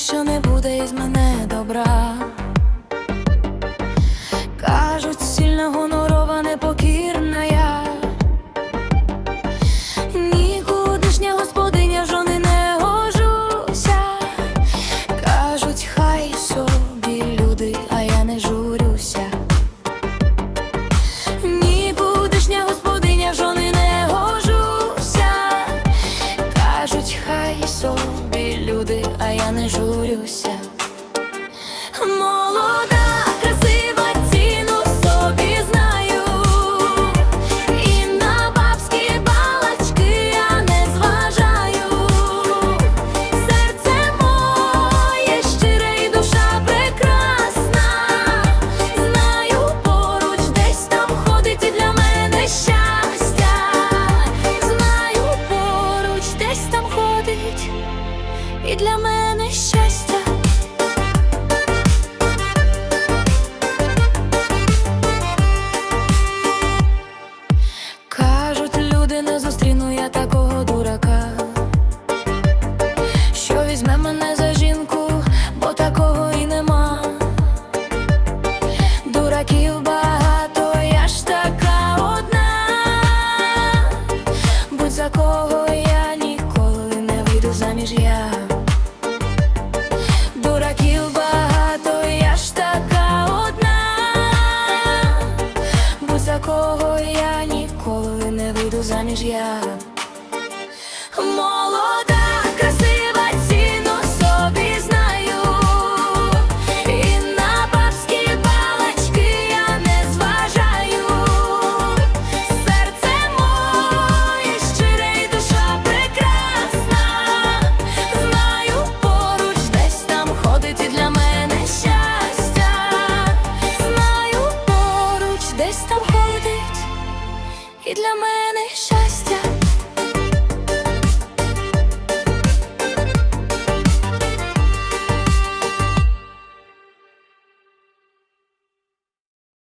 що не буде із мене добра. Журюся. Молода, красива, ціну собі знаю. І на бабські балачки я не зважаю. Серце моє щире і душа прекрасна. Знаю, поруч десь там ходить для мене щастя. Знаю, поруч десь там ходить і для мене щастя. Кажуть, люди не зустріну я такого дурака, що візьме мене за жінку, бо такого і нема. Дураків багато, я ж така одна. Будь за кого я ніколи не вийду заміж я. Заміж я. Молода, красива, ціну собі знаю. І на бабські балачки я не зважаю. Серце моє щире і душа прекрасна. Знаю, поруч десь там ходить і для мене щастя. Знаю, поруч десь там ходить і для мене.